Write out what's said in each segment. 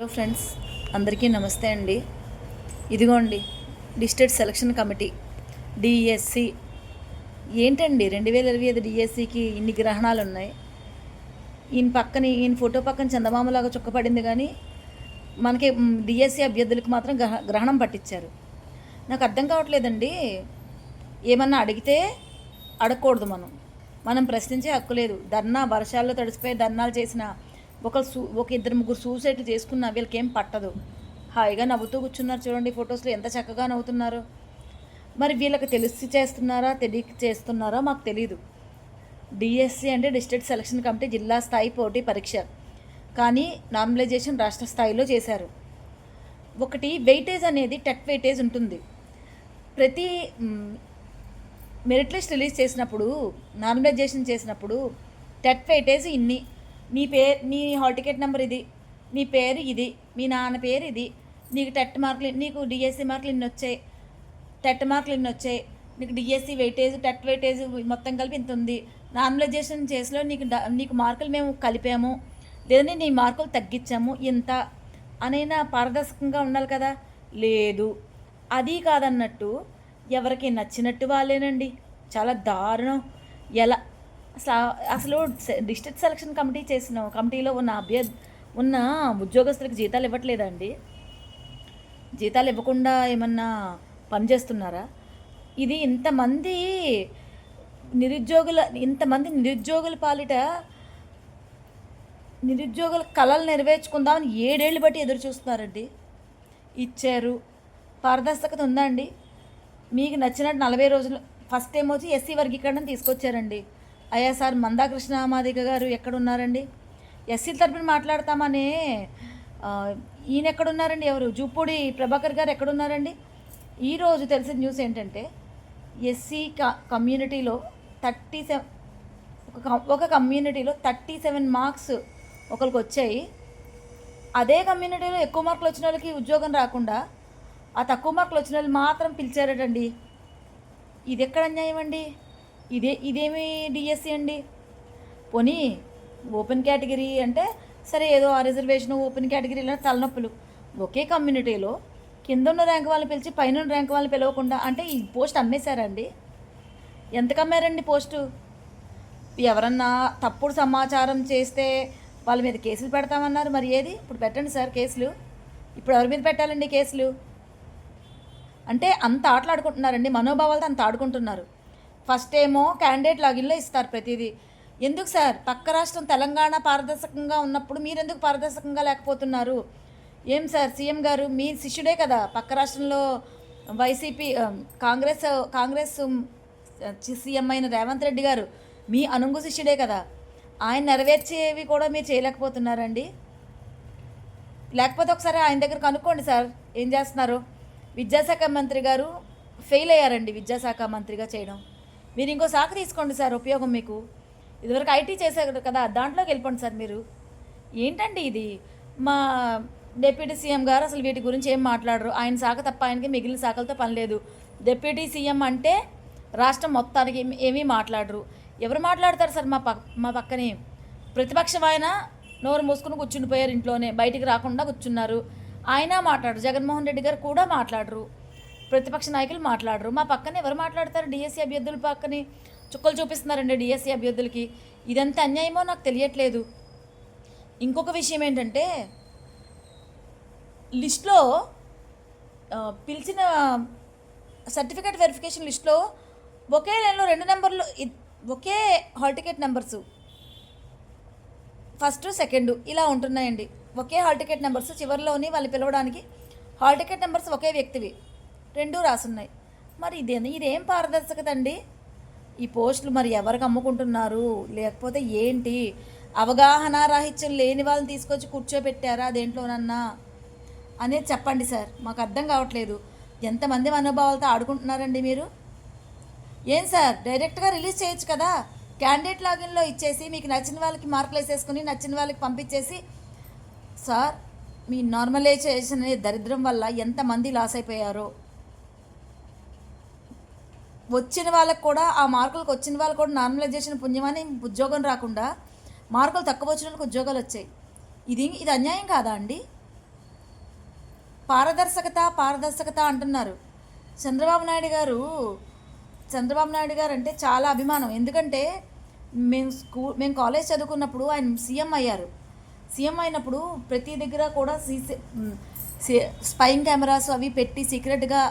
Hello friends అందరికీ నమస్తే అండి. ఇదిగోండి డిస్టేట్ సెలక్షన్ కమిటీ డిఎస్సి. ఏంటండి రెండు వేల ఇరవై ఐదు డిఎస్సికి ఇన్ని గ్రహణాలు ఉన్నాయి. ఈయన పక్కన ఈయన ఫోటో పక్కన చందమామలాగా చుక్కపడింది కానీ మనకి డిఎస్సి అభ్యర్థులకు మాత్రం గ్రహ గ్రహణం పట్టించారు. నాకు అర్థం కావట్లేదండి. ఏమన్నా అడిగితే అడగకూడదు మనం. మనం ప్రశ్నించే హక్కు లేదు. ధర్నా వర్షాల్లో తడిసిపోయి ధర్నాలు చేసిన ఒక సూ ఒక ఇద్దరు ముగ్గురు సూసైడ్ చేసుకున్న వీళ్ళకి ఏం పట్టదు. హాయిగా నవ్వుతూ కూర్చున్నారు చూడండి ఫొటోస్లో ఎంత చక్కగా నవ్వుతున్నారు. మరి వీళ్ళకి తెలిసి చేస్తున్నారా తెలియక చేస్తున్నారా మాకు తెలియదు డిఎస్సి అంటే డిస్ట్రిక్ట్ సెలక్షన్ కమిటీ జిల్లా స్థాయి పోటీ పరీక్ష. కానీ నార్మలైజేషన్ రాష్ట్ర స్థాయిలో చేశారు. ఒకటి వెయిటేజ్ అనేది టెట్ వెయిటేజ్ ఉంటుంది. ప్రతి మెరిట్ లిస్ట్ రిలీజ్ చేసినప్పుడు నార్మలైజేషన్ చేసినప్పుడు టెట్ వెయిటేజ్ ఇన్ని నీ పేరు నీ హాల్ టికెట్ నెంబర్ ఇది నీ పేరు ఇది మీ నాన్న పేరు ఇది నీకు టెట్ మార్కులు నీకు డిఎస్సి మార్కులు ఇన్ని వచ్చాయి టెట్ మార్కులు ఇన్ని వచ్చాయి నీకు డిఎస్సి వెయిటేజ్ టెట్ వెయిటేజ్ మొత్తం కలిపి ఇంత ఉంది. నార్మలైజేషన్ చేసిలో నీకు నీకు మార్కులు మేము కలిపాము. లేదని నీ మార్కులు తగ్గించాము. ఇంత అనైనా పారదర్శకంగా ఉండాలి కదా? లేదు. అది కాదన్నట్టు ఎవరికి నచ్చినట్టు వాళ్ళేనండి. చాలా దారుణం. ఎలా అసలు అసలు డిస్ట్రిక్ట్ సెలక్షన్ కమిటీ చేసిన కమిటీలో ఉన్న అభ్యర్థి ఉన్న ఉద్యోగస్తులకు జీతాలు ఇవ్వట్లేదండి. జీతాలు ఇవ్వకుండా ఏమన్నా పని చేస్తున్నారా? ఇది ఇంతమంది నిరుద్యోగుల ఇంతమంది నిరుద్యోగుల పాలిట నిరుద్యోగుల కళలు నెరవేర్చుకుందామని ఏడేళ్ళు బట్టి ఎదురు చూస్తున్నారండి. ఇచ్చారు. పారదర్శకత ఉందా అండి? మీకు నచ్చినట్టు నలభై రోజులు ఫస్ట్ టైం వచ్చి ఎస్సీ వర్గీకరణ తీసుకొచ్చారండి. అయ్యా సార్ మందాకృష్ణ మాదిగ గారు ఎక్కడున్నారండి? ఎస్సీల తరపున మాట్లాడతామనే ఈయన ఎక్కడున్నారండి ఎవరు? జూపూడి ప్రభాకర్ గారు ఎక్కడున్నారండి? ఈరోజు తెలిసిన న్యూస్ ఏంటంటే ఎస్సీ కమ్యూనిటీలో థర్టీ సెవెన్ ఒక ఒక కమ్యూనిటీలో థర్టీ సెవెన్ మార్క్స్ ఒకరికి వచ్చాయి అదే కమ్యూనిటీలో ఎక్కువ మార్కులు వచ్చిన వాళ్ళకి ఉద్యోగం రాకుండా ఆ తక్కువ మార్కులు వచ్చిన వాళ్ళు మాత్రం పిలిచారటండి. ఇది ఎక్కడ అన్యాయం అండి ఇదే ఇదేమి డిఎస్సి అండి? పోనీ ఓపెన్ కేటగిరీ అంటే సరే ఏదో ఆ రిజర్వేషన్ ఓపెన్ కేటగిరీలో తలనొప్పులు. ఒకే కమ్యూనిటీలో కింద ఉన్న ర్యాంక్ వాళ్ళని పిలిచి పైన ఉన్న ర్యాంక్ వాళ్ళని పిలవకుండా అంటే ఈ పోస్ట్ అమ్మేశారండి? ఎంతకు అమ్మారండి పోస్టు? ఎవరన్నా తప్పుడు సమాచారం చేస్తే వాళ్ళ మీద కేసులు పెడతామన్నారు. మరి ఏది? ఇప్పుడు పెట్టండి సార్ కేసులు. ఇప్పుడు ఎవరి మీద పెట్టాలండి కేసులు? అంటే అంత ఆటలాడుకుంటున్నారండి. మనోభావాలతో అంత ఆడుకుంటున్నారు. ఫస్ట్ ఏమో క్యాండిడేట్ లాగిన్లో ఇస్తారు ప్రతిదీ. ఎందుకు సార్ పక్క రాష్ట్రం తెలంగాణ పారదర్శకంగా ఉన్నప్పుడు మీరెందుకు పారదర్శకంగా లేకపోతున్నారు? ఏం సార్ సీఎం గారు మీ శిష్యుడే కదా. పక్క రాష్ట్రంలో YCP um, Congress Congress um, CM అయిన రేవంత్ రెడ్డి గారు మీ అనుంగు శిష్యుడే కదా. ఆయన నెరవేర్చేవి కూడా మీరు చేయలేకపోతున్నారండి. లేకపోతే ఒకసారి ఆయన దగ్గర కనుక్కోండి సార్ ఏం చేస్తున్నారు? విద్యాశాఖ మంత్రి గారు ఫెయిల్ అయ్యారండి విద్యాశాఖ మంత్రిగా చేయడం. మీరు ఇంకో శాఖ తీసుకోండి సార్ ఉపయోగం మీకు. ఇదివరకు ఐటీ చేశారు కదా దాంట్లోకి వెళ్ళిపోండి సార్ మీరు. ఏంటండి ఇది? మా డిప్యూటీ సీఎం గారు అసలు వీటి గురించి ఏం మాట్లాడరు? ఆయన శాఖ తప్ప ఆయనకి మిగిలిన శాఖలతో పని లేదు. డిప్యూటీ సీఎం అంటే రాష్ట్రం మొత్తానికి ఏమీ మాట్లాడరు. ఎవరు మాట్లాడతారు సార్ మా పక్ మా పక్కనే? ప్రతిపక్షం ఆయన నోరు మూసుకుని కూర్చుండిపోయారు ఇంట్లోనే బయటికి రాకుండా కూర్చున్నారు. ఆయన మాట్లాడరు జగన్మోహన్ రెడ్డి గారు కూడా మాట్లాడరు. ప్రతిపక్ష నాయకులు మాట్లాడరు. మా పక్కన ఎవరు మాట్లాడతారు? డిఎస్సీ అభ్యర్థుల పక్కనే చుక్కలు చూపిస్తున్నారండి డిఎస్సీ అభ్యర్థులకి. ఇదంతా అన్యాయమో నాకు తెలియట్లేదు. ఇంకొక విషయం ఏంటంటే లిస్ట్లో పిలిచిన సర్టిఫికేట్ వెరిఫికేషన్ లిస్ట్లో ఒకే లైన్లో రెండు నెంబర్లు ఒకే hall ticket numbers. First second ఇలా ఉంటున్నాయండి. ఒకే హాల్ టికెట్ నెంబర్స్ చివరిలోని వాళ్ళు పిలవడానికి హాల్ టికెట్ నెంబర్స్ ఒకే వ్యక్తివి. రెండు రాసున్నాయి. మరి ఇదే ఇదేం పారదర్శకత అండి ఈ పోస్టులు మరి ఎవరికి అమ్ముకుంటున్నారు? లేకపోతే ఏంటి? అవగాహన రాహిత్యం లేని వాళ్ళని తీసుకొచ్చి కూర్చోబెట్టారా దేంట్లోనన్నా? అనేది చెప్పండి సార్. మాకు అర్థం కావట్లేదు. ఎంతమంది మనోభావాలతో ఆడుకుంటున్నారండి మీరు? ఏం సార్? డైరెక్ట్గా రిలీజ్ చేయొచ్చు కదా? క్యాండిడేట్ లాగిన్లో ఇచ్చేసి మీకు నచ్చిన వాళ్ళకి మార్కులు వేసేసుకుని నచ్చిన వాళ్ళకి పంపించేసి సార్ మీ నార్మలైజేషన్ అనే దరిద్రం వల్ల ఎంతమంది లాస్ అయిపోయారో వచ్చిన వాళ్ళకు కూడా ఆ మార్కులకు వచ్చిన వాళ్ళు కూడా నార్మలైజేషన్ పుణ్యమని ఉద్యోగం రాకుండా మార్కులు తక్కువ వచ్చిన వాళ్ళకి ఉద్యోగాలు వచ్చాయి. ఇది ఇది అన్యాయం కాదా అండి? పారదర్శకత పారదర్శకత అంటున్నారు. చంద్రబాబు నాయుడు గారు చంద్రబాబు నాయుడు గారు అంటే చాలా అభిమానం. ఎందుకంటే మేము స్కూల్ మేము కాలేజ్ చదువుకున్నప్పుడు ఆయన సీఎం అయ్యారు. సీఎం అయినప్పుడు ప్రతి దగ్గర కూడా సీసీ స్పైయింగ్ కెమెరాస్ అవి పెట్టి సీక్రెట్గా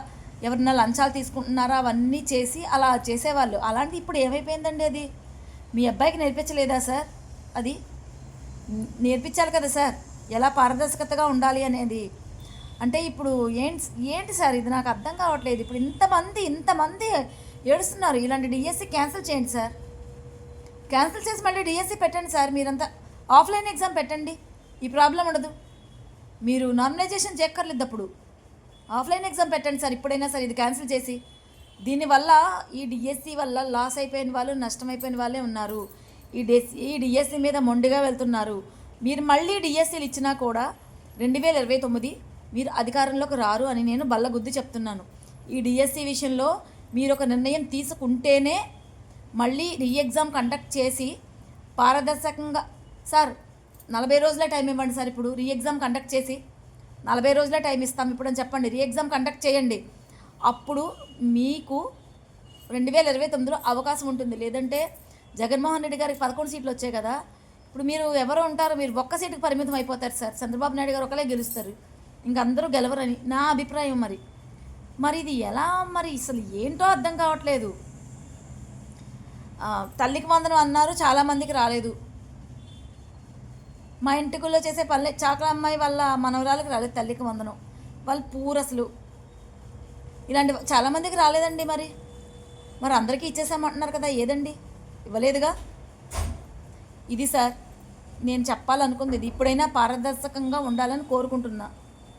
ఎవరన్నా లంచాలు తీసుకుంటున్నారా అవన్నీ చేసి అలా చేసేవాళ్ళు. అలాంటి ఇప్పుడు ఏమైపోయిందండి అది? మీ అబ్బాయికి నేర్పించలేదా సార్? అది నేర్పించాలి కదా సార్. ఎలా పారదర్శకతగా ఉండాలి అనేది. అంటే ఇప్పుడు ఏంటి ఏంటి సార్ ఇది? నాకు అర్థం కావట్లేదు. ఇప్పుడు ఇంతమంది ఇంతమంది ఏడుస్తున్నారు. ఇలాంటి డిఎస్సి క్యాన్సిల్ చేయండి సార్. క్యాన్సిల్ చేసి మళ్ళీ డిఎస్సి పెట్టండి సార్. మీరంతా ఆఫ్లైన్ ఎగ్జామ్ పెట్టండి. ఈ ప్రాబ్లం ఉండదు. మీరు నామినైజేషన్ చేయక్కర్లేదు అప్పుడు. ఆఫ్లైన్ ఎగ్జామ్ పెట్టండి సార్ ఇప్పుడైనా సరే ఇది క్యాన్సిల్ చేసి. దీనివల్ల ఈ డిఎస్సి వల్ల లాస్ అయిపోయిన వాళ్ళు నష్టమైపోయిన వాళ్ళే ఉన్నారు. ఈ డిఎస్సి ఈ డిఎస్సి మీద మొండిగా వెళ్తున్నారు. మీరు మళ్ళీ డిఎస్సీలు ఇచ్చినా కూడా రెండు వేల ఇరవై తొమ్మిది మీరు అధికారంలోకి రారు అని నేను బల్లగుద్ది చెప్తున్నాను. ఈ డిఎస్సి విషయంలో మీరు ఒక నిర్ణయం తీసుకుంటేనే మళ్ళీ రీ ఎగ్జామ్ కండక్ట్ చేసి పారదర్శకంగా సార్ నలభై రోజుల టైం ఇవ్వండి సార్ ఇప్పుడు రీ ఎగ్జామ్ కండక్ట్ చేసి. నలభై రోజులే టైం ఇస్తాం ఇప్పుడు అని చెప్పండి. రీ ఎగ్జామ్ కండక్ట్ చేయండి. అప్పుడు మీకు రెండు వేల ఇరవై తొమ్మిదిలో అవకాశం ఉంటుంది. లేదంటే జగన్మోహన్ రెడ్డి గారికి పదకొండు సీట్లు వచ్చాయి కదా. ఇప్పుడు మీరు ఎవరు ఉంటారు మీరు ఒక్క సీటుకి పరిమితం అయిపోతారు సార్. చంద్రబాబు నాయుడు గారు ఒకలే గెలుస్తారు. ఇంక అందరూ గెలవరని నా అభిప్రాయం మరి. మరి ఇది ఎలా మరి అసలు ఏంటో అర్థం కావట్లేదు. తల్లికి వందనం అన్నారు చాలామందికి రాలేదు. మా ఇంటికుల్లో చేసే పల్లె చాకల అమ్మాయి వాళ్ళ మనవరాలకు రాలేదు తల్లికి వందనం. వాళ్ళు పూరసలు ఇలాంటి చాలామందికి రాలేదండి మరి. మరి అందరికీ ఇచ్చేసామంటున్నారు కదా ఏదండి? ఇవ్వలేదుగా? ఇది సార్ నేను చెప్పాలనుకుంది ఇది. ఇప్పుడైనా పారదర్శకంగా ఉండాలని కోరుకుంటున్నా.